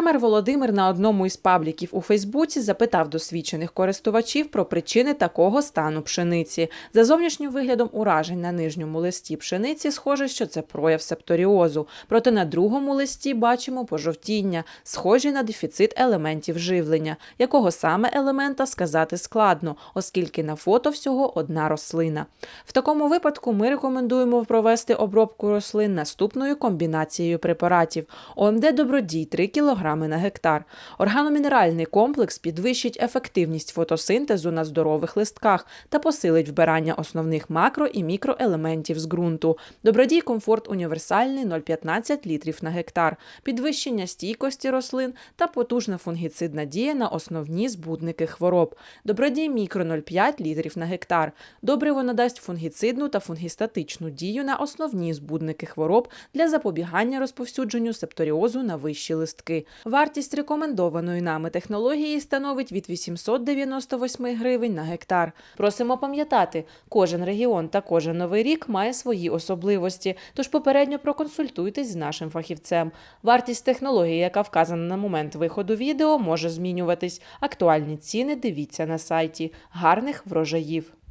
Фермер Володимир на одному із пабліків у Фейсбуці запитав досвідчених користувачів про причини такого стану пшениці. За зовнішнім виглядом уражень на нижньому листі пшениці схоже, що це прояв септоріозу. Проте на другому листі бачимо пожовтіння, схожі на дефіцит елементів живлення. Якого саме елемента сказати складно, оскільки на фото всього одна рослина. В такому випадку ми рекомендуємо провести обробку рослин наступною комбінацією препаратів ОМД Добродій 3 кг на гектар. Органомінеральний комплекс підвищить ефективність фотосинтезу на здорових листках та посилить вбирання основних макро і мікроелементів з ґрунту. Добродій комфорт універсальний 0,15 літрів на гектар, підвищення стійкості рослин та потужна фунгіцидна дія на основні збудники хвороб. Добродій мікро 0,5 літрів на гектар. Добриво надасть фунгіцидну та фунгістатичну дію на основні збудники хвороб для запобігання розповсюдженню септоріозу на вищі листки. Вартість рекомендованої нами технології становить від 898 гривень на гектар. Просимо пам'ятати, кожен регіон та кожен новий рік має свої особливості, тож попередньо проконсультуйтесь з нашим фахівцем. Вартість технології, яка вказана на момент виходу відео, може змінюватись. Актуальні ціни дивіться на сайті. Гарних врожаїв!